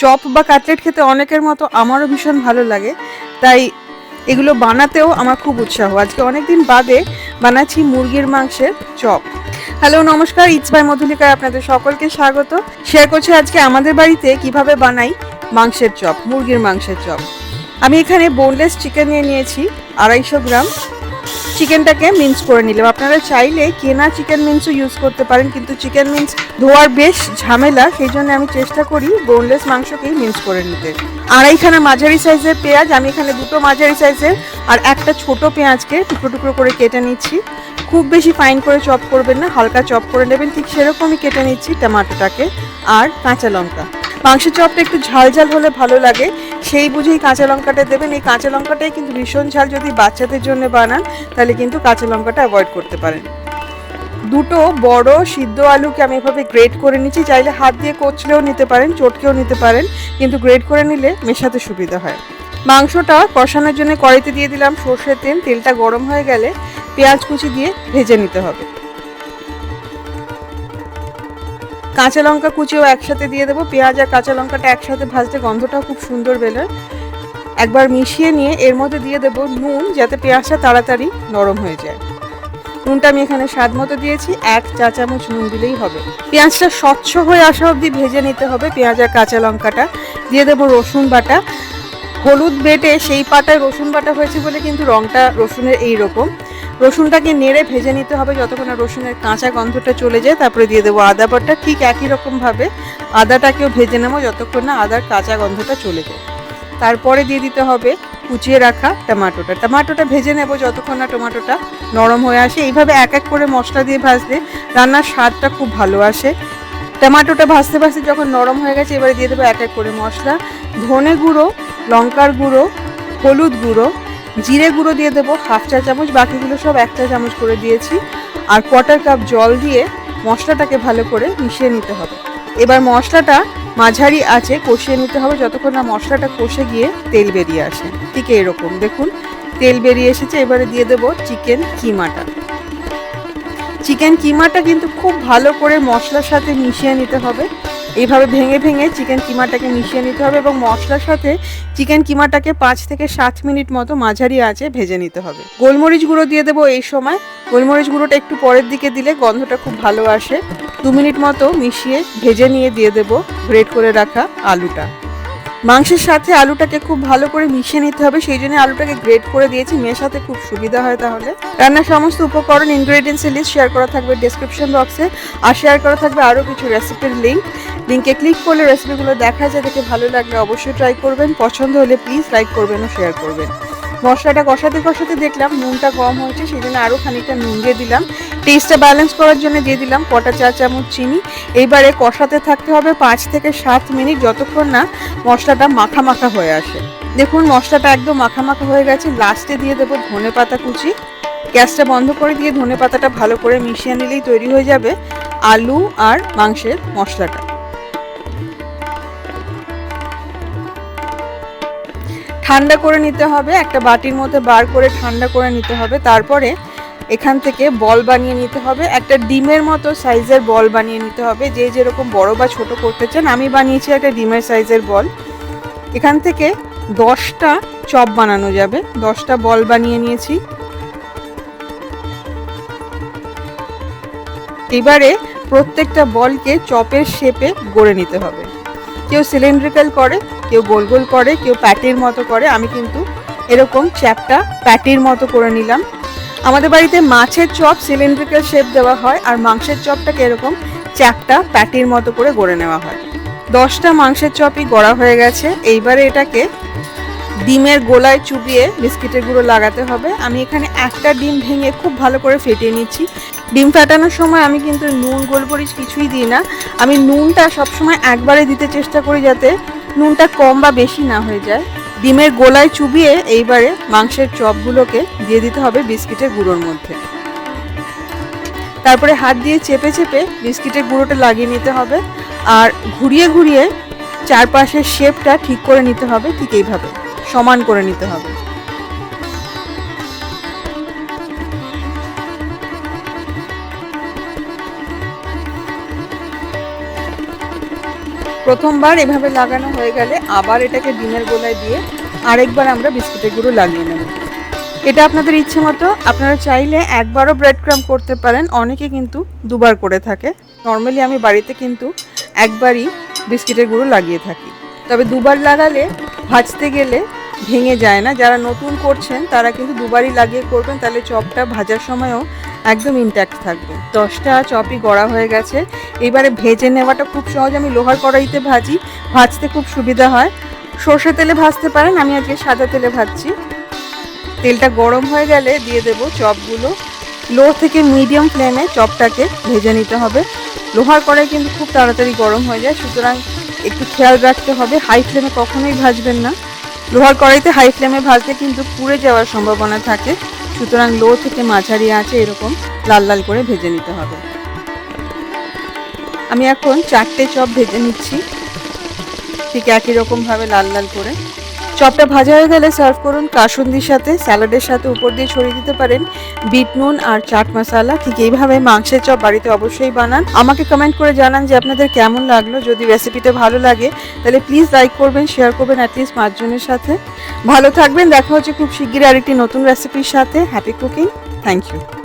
Chop বা cutlet খেতে অনেকের মতো আমারও ভীষণ ভালো লাগে। তাই এগুলো বানাতেও আমার খুব উৎসাহ। আজকে অনেক দিন বাদে বানাচ্ছি মুরগির মাংসের চপ। হ্যালো, নমস্কার, ইটস বাই মধুলিকায় আপনাদের সকলকে স্বাগত। শেয়ার করছি আজকে আমাদের বাড়িতে কীভাবে বানাই মাংসের চপ, মুরগির মাংসের চপ। আমি এখানে বোনলেস চিকেন নিয়ে নিয়েছি, আড়াইশো গ্রাম। চিকেনটাকে মিন্স করে নিলাম। আপনারা চাইলে কেনা চিকেন মিন্সও ইউজ করতে পারেন, কিন্তু চিকেন মিন্স ধোয়ার বেশ ঝামেলা, সেই জন্য আমি চেষ্টা করি বোনলেস মাংসকেই মিন্স করে নিতে। আড়াইখানা মাঝারি সাইজের পেঁয়াজ, আমি এখানে দুটো মাঝারি সাইজের আর একটা ছোট পেঁয়াজকে টুকরো টুকরো করে কেটে নিচ্ছি। খুব বেশি ফাইন করে চপ করবেন না, হালকা চপ করে নেবেন, ঠিক সেরকমই কেটে নিচ্ছি টমাটোটাকে আর কাঁচা লঙ্কা। মাংসের চপটা একটু ঝাল ঝাল হলে ভালো লাগে সেই বুঝেই কাঁচা লঙ্কাটা দেবেন। এই কাঁচা লঙ্কাটাই কিন্তু ভীষণ ঝাল। যদি বাচ্চাদের জন্য বানান, তাহলে কিন্তু কাঁচা লঙ্কাটা অ্যাভয়েড করতে পারেন। দুটো বড় সিদ্ধ আলুকে আমি এভাবে গ্রেট করে নিচ্ছি। চাইলে হাত দিয়ে কচলেও নিতে পারেন, চটকেও নিতে পারেন। কিন্তু গ্রেট করে নিলে মেশাতে সুবিধা হয়। মাংসটা কষানোর জন্য কড়াইতে দিয়ে দিলাম সর্ষের তেল। তেলটা গরম হয়ে গেলে পেঁয়াজ কুচি দিয়ে ভেজে নিতে হবে। কাঁচা লঙ্কা কুচিও একসাথে দিয়ে দেবো। পেঁয়াজ আর কাঁচা লঙ্কাটা একসাথে ভাজতে গন্ধটাও খুব সুন্দর বেরোয়। একবার মিশিয়ে নিয়ে এর মধ্যে দিয়ে দেবো নুন যাতে পেঁয়াজটা তাড়াতাড়ি নরম হয়ে যায়। নুনটা আমি এখানে স্বাদ মতো দিয়েছি, এক চা চামচ নুন দিলেই হবে। পেঁয়াজটা স্বচ্ছ হয়ে আসা অবধি ভেজে নিতে হবে পেঁয়াজ আর কাঁচা লঙ্কাটা। দিয়ে দেবো রসুন বাটা। হলুদ বেটে সেই পাটায় রসুন বাটা হয়েছে বলে কিন্তু রংটা রসুনের এই রকম রসুনটাকে নেড়ে ভেজে নিতে হবে যতক্ষণ রসুনের কাঁচা গন্ধটা চলে যায়, তারপরে দিয়ে দেবো আদা বাটা। ঠিক একই রকমভাবে আদাটাকেও ভেজে নেব যতক্ষণ না আদার কাঁচা গন্ধটা চলে যায়। তারপরে দিয়ে দিতে হবে কুচিয়ে রাখা টমাটোটা। টমাটোটা ভেজে নেব যতক্ষণ না টমাটোটা নরম হয়ে আসে। এইভাবে এক এক করে মশলা দিয়ে ভাজলে রান্নার স্বাদটা খুব ভালো আসে। টমাটোটা ভাজতে ভাজতে যখন নরম হয়ে গেছে, এবারে দিয়ে দেবো এক এক করে মশলা। ধনে গুঁড়ো, লঙ্কার গুঁড়ো, হলুদ গুঁড়ো জিরে গুঁড়ো দিয়ে দেবো হাফ চা চামচ, বাকিগুলো সব এক চা চামচ করে দিয়েছি। আর কোয়ার্টার কাপ জল দিয়ে মশলাটাকে ভালো করে মিশিয়ে নিতে হবে। এবার মশলাটা মাঝারি আছে কষিয়ে নিতে হবে, যতক্ষণ না মশলাটা কষে গিয়ে তেল বেরিয়ে আসে। ঠিক এরকম। দেখুন, তেল বেরিয়ে এসেছে, এবারে দিয়ে দেবো চিকেন কিমাটা। চিকেন কিমাটা কিন্তু খুব ভালো করে মশলার সাথে মিশিয়ে নিতে হবে। এইভাবে ভেঙে ভেঙে চিকেন কিমাটাকে মিশিয়ে নিতে হবে এবং মশলার সাথে চিকেন কিমাটাকে পাঁচ থেকে সাত মিনিট মতো মাঝারি আঁচে ভেজে নিতে হবে। গোলমরিচ গুঁড়ো দিয়ে দেবো এই সময়। গোলমরিচ গুঁড়োটা একটু পরের দিকে দিলে গন্ধটা খুব ভালো আসে। দু মিনিট মতো মিশিয়ে ভেজে নিয়ে দিয়ে দেবো, গ্রেট করে রাখা আলুটা। মাংসের সাথে আলুটাকে খুব ভালো করে মিশিয়ে নিতে হবে, সেই জন্য আলুটাকে গ্রেট করে দিয়েছি। মেশাতে খুব সুবিধা হয় তাহলে। রান্নার সমস্ত উপকরণ ইনগ্রেডিয়েন্টসের লিস্ট শেয়ার করা থাকবে ডেসক্রিপশন বক্সে আর শেয়ার করা থাকবে আরও কিছু রেসিপির লিঙ্ক লিঙ্কে ক্লিক করলে রেসিপিগুলো দেখা যায়, দেখে ভালো লাগলে অবশ্যই ট্রাই করবেন। পছন্দ হলে প্লিজ লাইক করবেন ও শেয়ার করবেন। মশলাটা কষাতে কষাতে দেখলাম, নুনটা কম হয়েছে সেই জন্য আরও খানিকটা নুন দিয়ে দিলাম। টেস্টটা ব্যালেন্স করার জন্য দিয়ে দিলাম কটা চা চামচ চিনি। এইবারে কষাতে থাকতে হবে পাঁচ থেকে সাত মিনিট, যতক্ষণ না মশলাটা মাখা মাখা হয়ে আসে। দেখুন, মশলাটা একদম মাখা মাখা হয়ে গেছে। লাস্টে দিয়ে দেবো ধনে পাতা কুচি। গ্যাসটা বন্ধ করে দিয়ে ধনে পাতাটা ভালো করে মিশিয়ে নিলেই তৈরি হয়ে যাবে আলু আর মাংসের মশলাটা। ঠান্ডা করে নিতে হবে, একটা বাটির মধ্যে বার করে ঠান্ডা করে নিতে হবে, তারপরে এখান থেকে বল বানিয়ে নিতে হবে, একটা ডিমের মতো সাইজের বল বানিয়ে নিতে হবে, যে যেরকম বড় বা ছোট করতে চান, আমি বানিয়েছি একটা ডিমের সাইজের বল। এখান থেকে দশটা চপ বানানো যাবে, দশটা বল বানিয়ে নিয়েছি। এবারে প্রত্যেকটা বলকে চপের শেপে গড়ে নিতে হবে। কেউ সিলিন্ড্রিক্যাল করে, কেউ গোল গোল করে, কেউ প্যাটির মতো করে। আমি কিন্তু এরকম চ্যাপটা প্যাটির মতো করে নিলাম। আমাদের বাড়িতে মাছের চপ সিলিন্ড্রিক্যাল শেপ দেওয়া হয় আর মাংসের চপটাকে এরকম চ্যাপটা প্যাটির মতো করে গড়ে নেওয়া হয়। দশটা মাংসের চপই গড়া হয়ে গেছে। এইবারে এটাকে ডিমের গোলায় চুবিয়ে বিস্কিটের গুঁড়ো লাগাতে হবে। আমি এখানে একটা ডিম ভেঙে খুব ভালো করে ফেটিয়ে নিচ্ছি। ডিম ফাটানোর সময় আমি কিন্তু নুন, গোলমরিচ কিছুই দিই না। আমি নুনটা সবসময় একবারে দিতে চেষ্টা করি যাতে নুনটা কম বা বেশি না হয়ে যায়। ডিমের গোলায় চুবিয়ে এইবারে মাংসের চপগুলোকে দিয়ে দিতে হবে বিস্কিটের গুঁড়োর মধ্যে। তারপরে হাত দিয়ে চেপে চেপে বিস্কিটের গুঁড়োটা লাগিয়ে নিতে হবে। আর ঘুরিয়ে ঘুরিয়ে চারপাশের শেপটা ঠিক করে নিতে হবে ঠিক এইভাবে। সমান করে নিতে হবে। প্রথমবার এভাবে লাগানো হয়ে গেলে আবার এটাকে ডিমের গোলায় দিয়ে আরেকবার আমরা বিস্কুটের গুঁড়ো লাগিয়ে নেব। এটা আপনাদের ইচ্ছে মতো, আপনারা চাইলে একবারও ব্রেড ক্রাম করতে পারেন, অনেকে কিন্তু দুবার করে থাকে। নর্মালি আমি বাড়িতে কিন্তু একবারই বিস্কিটের গুঁড়ো লাগিয়ে থাকি। তবে দুবার লাগালে, ভাজতে গেলে ভেঙে যায় না। যারা নতুন করছেন, তারা কিন্তু দুবারই লাগিয়ে করবেন। তাহলে চপটা ভাজার সময়ও একদম ইনট্যাক্ট থাকবে। দশটা চপই গড়া হয়ে গেছে। এবারে ভেজে নেওয়াটা খুব সহজ। আমি লোহার কড়াইতে ভাজি। ভাজতে খুব সুবিধা হয়। সর্ষে তেলে ভাজতে পারেন। আমি আজকে সাদা তেলে ভাজছি। তেলটা গরম হয়ে গেলে দিয়ে দেব চপগুলো। লো থেকে মিডিয়াম ফ্লেমে চপটাকে ভেজে নিতে হবে। লোহার কড়াই কিন্তু খুব তাড়াতাড়ি গরম হয়ে যায়। সুতরাং একটু খেয়াল রাখতে হবে। হাই ফ্লেমে কখনোই ভাজবেন না। লোহার কড়াইতে হাই ফ্লেমে ভাজতে কিন্তু পুড়ে যাওয়ার সম্ভাবনা থাকে। সুতরাং লো থেকে মাঝারি আছে এরকম লাল লাল করে ভেজে নিতে হবে। আমি এখন চারটে চপ ভেজে নিচ্ছি। ঠিক একই রকমভাবে লাল লাল করে। চপটা ভাজা হয়ে গেলে সার্ভ করুন কাসুন্দির সাথে, স্যালাডের সাথে উপর দিয়ে ছড়িয়ে দিতে পারেন বিট নুন আর চাট মশালা। ঠিক এইভাবে মাংসের চপ বাড়িতে অবশ্যই বানান। আমাকে কমেন্ট করে জানান যে আপনাদের কেমন লাগল। যদি রেসিপিটা ভালো লাগে, তাহলে প্লিজ লাইক করবেন শেয়ার করবেন অ্যাটলিস্ট পাঁচজনের সাথে। ভালো থাকবেন, দেখা হচ্ছে খুব শিগগিরই আরেকটি নতুন রেসিপির সাথে। Happy cooking thank you